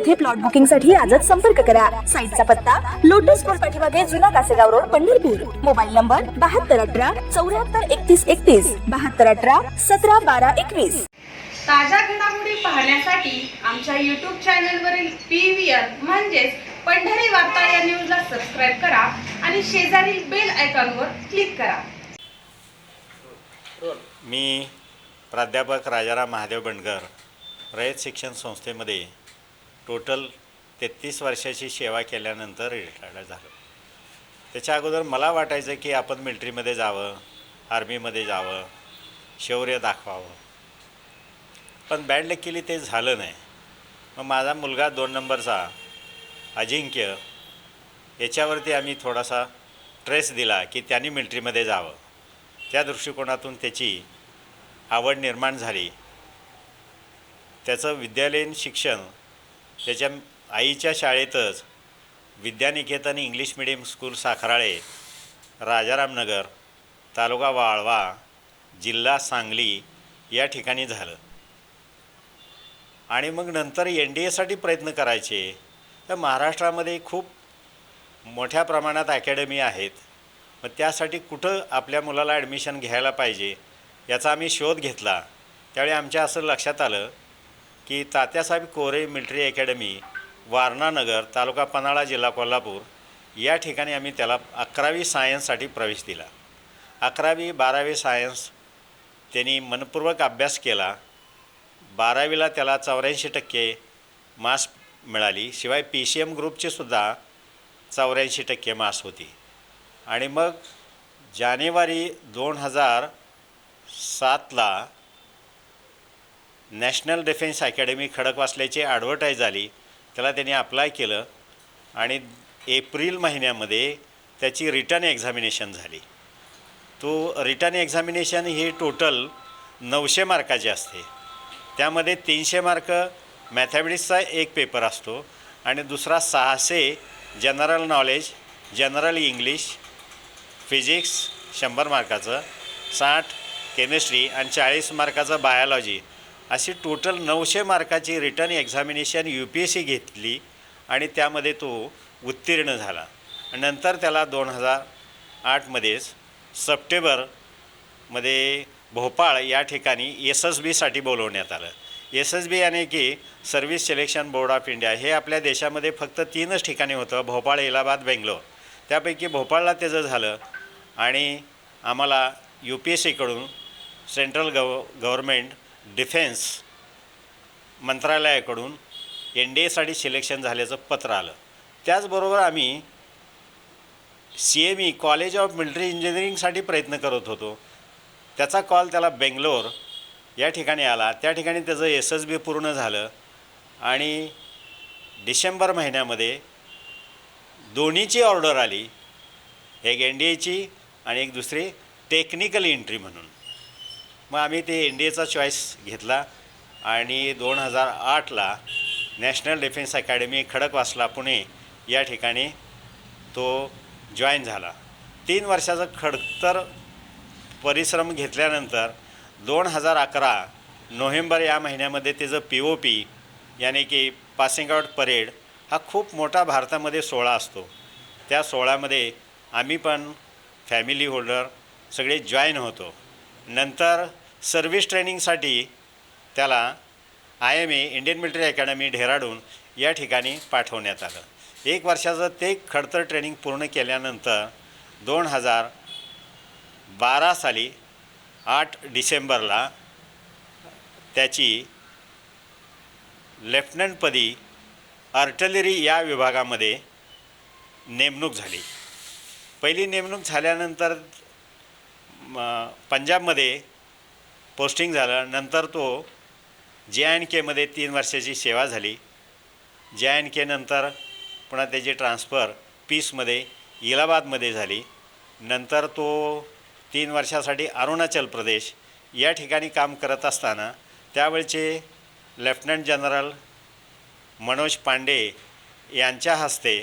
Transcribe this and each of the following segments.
येथे प्लॉट बुकिंगसाठी आजच संपर्क करा. साईटचा पत्ता लोटस स्कूल पाठीमागे जुना Kasegaon road Pandharpur. Mobile number बहात्तर अठरा चौऱ्याहत्तर एकतीस एकतीस बहात्तर अठरा सतरा बारा एकवीस. ताज्या घडामोडी पाहण्यासाठी आमच्या यूट्यूब चॅनलवरील पी व्ही आर म्हणजेच पंढरी वार्ता या न्यूजला सबस्क्राईब करा आणि शेजारील बेल आयकॉनवर क्लिक करा. मी प्राध्यापक राजाराम महादेव बंडकर रयत शिक्षण संस्थेमध्ये टोटल तेहतीस वर्षाची सेवा केल्यानंतर रिटायर्ड झालो. त्याच्या अगोदर मला वाटायचं की आपण मिलिटरीमध्ये जावं आर्मीमध्ये जावं शौर्य दाखवावं. पण बॅड लकीली ते झालं नाही. मग माझा मुलगा दोन नंबरचा अजिंक्य याच्यावरती आम्ही थोडासा ट्रेस दिला की त्यांनी मिलिटरीमध्ये जावं. त्या दृष्टिकोनातून त्याची आवड निर्माण झाली. त्याचं विद्यालयीन शिक्षण त्याच्या आईच्या शाळेतच Vidyaniketan English medium school Sakharale Rajaramnagar तालुका वाळवा जिल्हा सांगली या ठिकाणी झालं. आणि मग नंतर एन डी एसाठी प्रयत्न करायचे. तर महाराष्ट्रामध्ये खूप मोठ्या प्रमाणात अकॅडमी आहेत. मग त्यासाठी कुठं आपल्या मुलाला ॲडमिशन घ्यायला पाहिजे याचा आम्ही शोध घेतला. त्यावेळी आमच्या असं लक्षात आलं की तात्यासाहेब कोरे मिलिटरी अकॅडमी वारणानगर तालुका पन्हाळा जिल्हा कोल्हापूर या ठिकाणी आम्ही त्याला अकरावी सायन्ससाठी प्रवेश दिला. अकरावी बारावी सायन्स त्यांनी मनपूर्वक अभ्यास केला. बारावीला त्याला चौऱ्याऐंशी टक्के मास मिळाली. शिवाय पी सी एम ग्रुपची सुद्धा चौऱ्याऐंशी टक्के मास होती. आणि मग जानेवारी दोन हजार सातला नॅशनल डिफेन्स अकॅडमी खडकवासल्याची ॲडव्हर्टाईज आली त्याला त्यांनी अप्लाय केलं आणि एप्रिल महिन्यामध्ये त्याची रिटर्न एक्झामिनेशन झाली. तो रिटर्न एक्झामिनेशन ही टोटल नऊशे मार्काची असते. त्यामध्ये तीनशे मार्क मॅथमॅटिक्सचा एक पेपर असतो आणि दुसरा सहाशे general knowledge general English physics शंभर मार्काचं साठ केमिस्ट्री आणि चाळीस मार्काचं बायोलॉजी अशी टोटल नऊशे मार्काची written examination U P S C घेतली आणि त्यामध्ये तो उत्तीर्ण झाला. नंतर त्याला दोन हजार आठमध्येच सप्टेंबरमध्ये भोपाळ या ठिकाणी एस एस बीसाठी बोलवण्यात आलं. एस एस बी याने की service selection board of India हे आपल्या देशामध्ये फक्त तीनच ठिकाणी होतं भोपाळ इलाहाबाद बेंगलोर. त्यापैकी भोपाळला त्याचं झालं आणि आम्हाला यू पी एस सीकडून सेंट्रल गव गव्हर्मेंट डिफेन्स मंत्रालयाकडून एन डी एसाठी सिलेक्शन झाल्याचं पत्र आलं. त्याचबरोबर आम्ही C M E college of military इंजिनिअरिंगसाठी प्रयत्न करत होतो. त्याचा कॉल त्याला बेंगलोर या ठिकाणी आला. त्या ठिकाणी त्याचं एस एस बी पूर्ण झालं आणि डिसेंबर महिन्यामध्ये दोन्हीची ऑर्डर आली. एक एन डी एची आणि एक दुसरी टेक्निकल एंट्री म्हणून. मग आम्ही ते एन डी एचा चॉईस घेतला आणि दोन हजार आठला national defence academy Khadakwasla Pune या ठिकाणी तो जॉईन झाला. तीन वर्षाचा खडतर परिश्रम घेतल्यानंतर दोन हजार अकरा नोव्हेंबर या महिन्यामध्ये त्याचं पी ओ पी यानी की पासिंग आउट परेड हा खूप मोठा भारतामध्ये सोहळा असतो. त्या सोहळ्यामध्ये आम्ही पण फॅमिली होल्डर सगळे जॉईन होतो. नंतर सर्व्हिस ट्रेनिंगसाठी त्याला I M A Indian military academy Dehradun या ठिकाणी पाठवण्यात आलं. एक वर्षाचं ते खडतर ट्रेनिंग पूर्ण केल्यानंतर दोन हजार बारा साली आठ डिसेंबरला त्याची लेफ्टनंटपदी आर्टलरी या विभागामध्ये नेमणूक झाली. पहिली नेमणूक झाल्यानंतर पंजाबमध्ये पोस्टिंग झालं नंतर तो जे अँड केमध्ये तीन वर्षाची सेवा झाली. जे एन केनंतर पुन्हा त्याची ट्रान्सफर पीसमध्ये इलाहाबादमध्ये झाली. नंतर तो तीन वर्षासाठी अरुणाचल प्रदेश या ठिकाणी काम करत असताना त्यावेळचे लेफ्टनंट जनरल मनोज पांडे यांच्या हस्ते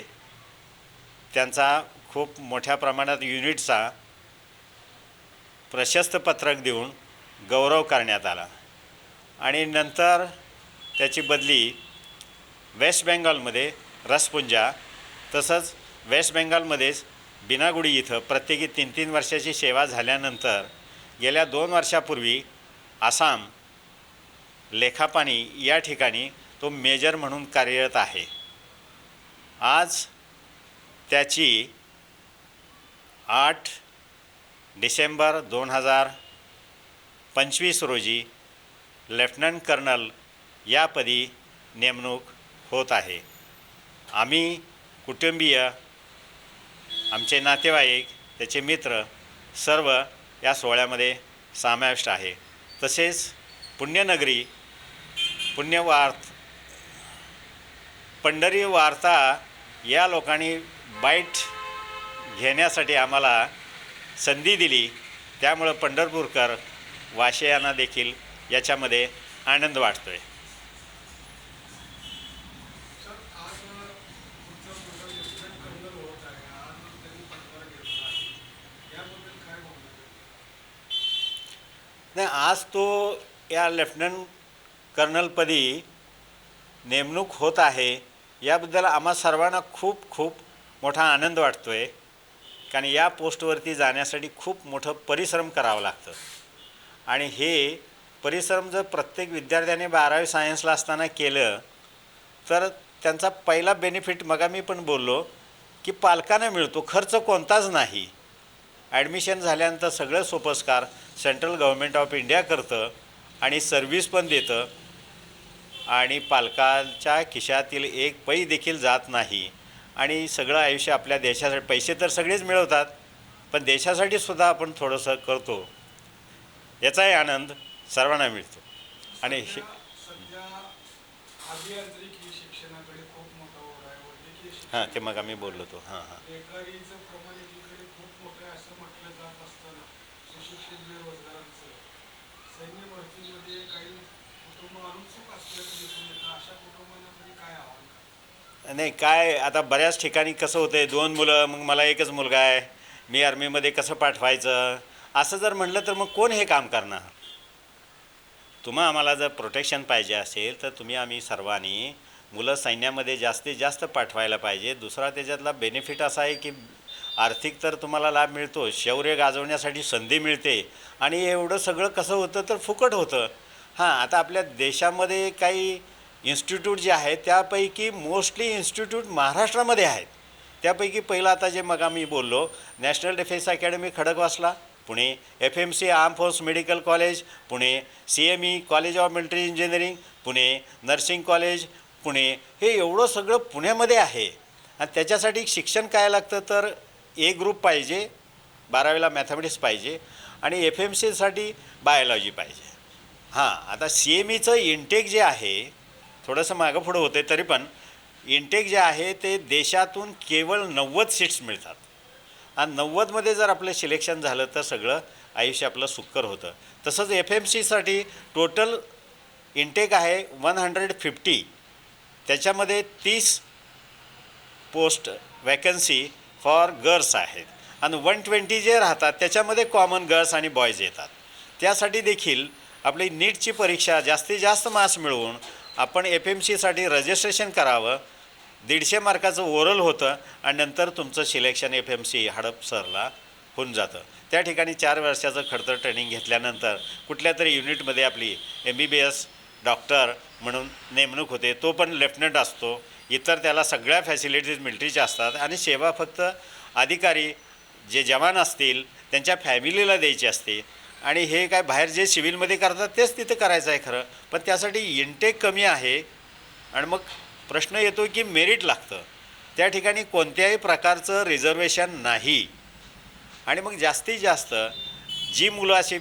त्यांचा खूप मोठ्या प्रमाणात युनिटचा प्रशस्त पत्रक देऊन गौरव करण्यात आला. आणि नंतर त्याची बदली वेस्ट बेंगॉलमध्ये रसपुंजा तसंच वेस्ट बेंगॉलमध्येच बिनागुडी इथं प्रत्येकी तीन तीन वर्षाची सेवा झाल्यानंतर गेल्या दोन वर्षापूर्वी आसाम लेखापाणी या ठिकाणी तो मेजर म्हणून कार्यरत आहे. आज त्याची आठ डिसेंबर दोन हजार पंचवीस रोजी लेफ्टनंट कर्नल यापदी नेमणूक होत आहे. आम्ही कुटुंबीय आमचे नातेवाईक त्याचे मित्र सर्व या सोहळ्यामध्ये समाविष्ट आहे. तसेच पुण्यनगरी पुण्यवार्थ पंढरी वार्ता या लोकांनी बाईट घेण्यासाठी आम्हाला संधी दिली. त्यामुळं पंढरपूरकर वाशयांना देखील याच्यामध्ये आनंद वाटतो आहे. नाही आज तो या लेफ्टनंट कर्नलपदी नेमणूक होत आहे याबद्दल आम्हा सर्वांना खूप खूप मोठा आनंद वाटतो आहे कारण या पोस्टवरती जाण्यासाठी खूप मोठं परिश्रम करावं लागतं. आणि हे परिश्रम जर प्रत्येक विद्यार्थ्याने बारावी सायन्सला असताना केलं तर त्यांचा पहिला बेनिफिट मगामी मी पण बोललो की पालकांना मिळतो खर्च कोणताच नाही. ॲडमिशन झाल्यानंतर सगळं सोपस्कार सेंट्रल गव्हर्मेंट ऑफ इंडिया करतं आणि सर्व्हिस पण देतं. आणि पालकांच्या खिशातील एक पै देखील जात नाही. आणि सगळं आयुष्य आपल्या देशासाठी पैसे तर सगळेच मिळवतात पण देशासाठी सुद्धा आपण थोडंसं करतो. याचाही आनंद सर्वांना मिळतो. आणि हे हां ते मग आम्ही बोललो तो. हां हां. नाही काय आता बऱ्याच ठिकाणी कसं होतं दोन मुलं मग मला एकच मुलगा आहे. मी आर्मीमध्ये कसं पाठवायचं? असं जर म्हटलं तर मग कोण हे काम करणार? तुम्हा आम्हाला जर प्रोटेक्शन पाहिजे असेल तर तुम्ही आम्ही सर्वांनी मुलं सैन्यामध्ये जास्तीत जास्त पाठवायला पाहिजे. दुसरा त्याच्यातला बेनिफिट असा आहे की आर्थिक तर तुम्हाला लाभ मिळतो शौर्य गाजवण्यासाठी संधी मिळते आणि एवढं सगळं कसं होतं तर फुकट होतं. हां आता आपल्या देशामध्ये काही इन्स्टिट्यूट जे आहेत त्यापैकी मोस्टली इन्स्टिट्यूट महाराष्ट्रामध्ये आहेत. त्यापैकी पहिलं आता जे मग आम्ही बोललो national defence academy Khadakwasla Pune F M C arm force medical college Pune C M E college of military engineering Pune nursing college Pune हे एवढं सगळं पुण्यामध्ये आहे. आणि त्याच्यासाठी शिक्षण काय लागतं तर ए ग्रुप पाहिजे बारावीला मॅथमॅटिक्स पाहिजे आणि एफ एम सीसाठी बायोलॉजी पाहिजे. हां आता सी एम ईचं इंटेक जे आहे थोडंसं मागं पुढं होते तरी पण इंटेक जे आहे ते देशातून केवळ नव्वद सीट्स मिळतात. आणि नव्वदमध्ये जर आपलं सिलेक्शन झालं तर सगळं आयुष्य आपलं सुकर होतं. तसंच एफ एम सीसाठी टोटल इंटेक आहे वन हंड्रेड फिफ्टी त्याच्यामध्ये तीस पोस्ट वॅकन्सी फॉर गर्ल्स आहेत. आणि वन ट्वेंटी जे राहतात त्याच्यामध्ये कॉमन गर्ल्स आणि बॉयज येतात. त्यासाठी देखील आपली नीटची परीक्षा जास्तीत जास्त मार्क्स मिळवून आपण एफ एम सीसाठी रजिस्ट्रेशन करावं. दीडशे मार्काचं ओरल होतं आणि नंतर तुमचं सिलेक्शन एफ एम सी हडपसरला होऊन जातं. त्या ठिकाणी चार वर्षाचं खडतर ट्रेनिंग घेतल्यानंतर कुठल्या तरी युनिटमध्ये आपली M B B S doctor म्हणून नेमणूक होते तो पण लेफ्टनंट असतो. इतर त्याला सगळ्या फॅसिलिटीज मिलिटरीच्या असतात आणि सेवा फक्त अधिकारी जे जवान असतील त्यांच्या फॅमिलीला द्यायची असते. आणि हे काय बाहेर जे सिव्हिलमध्ये करतात तेच तिथं करायचं आहे खरं. पण त्यासाठी इनटेक कमी आहे आणि मग प्रश्न येतो की मेरिट लागतं. त्या ठिकाणी कोणत्याही प्रकारचं रिझर्वेशन नाही. आणि मग जास्तीत जास्त जी मुलं अशी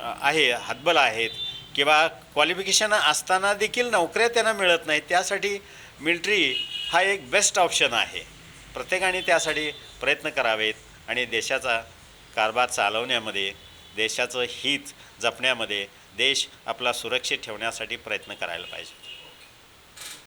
आहे हातबल आहेत किंवा क्वालिफिकेशन असताना देखील नोकऱ्या त्यांना मिळत नाहीत त्यासाठी मिल्ट्री हा एक बेस्ट ऑप्शन आहे. प्रत्येकाने त्यासाठी प्रयत्न करावेत आणि देशाचा कारभार चालवण्यामध्ये देशाचं हित जपण्यामध्ये देश आपला सुरक्षित ठेवण्यासाठी प्रयत्न करायला पाहिजे.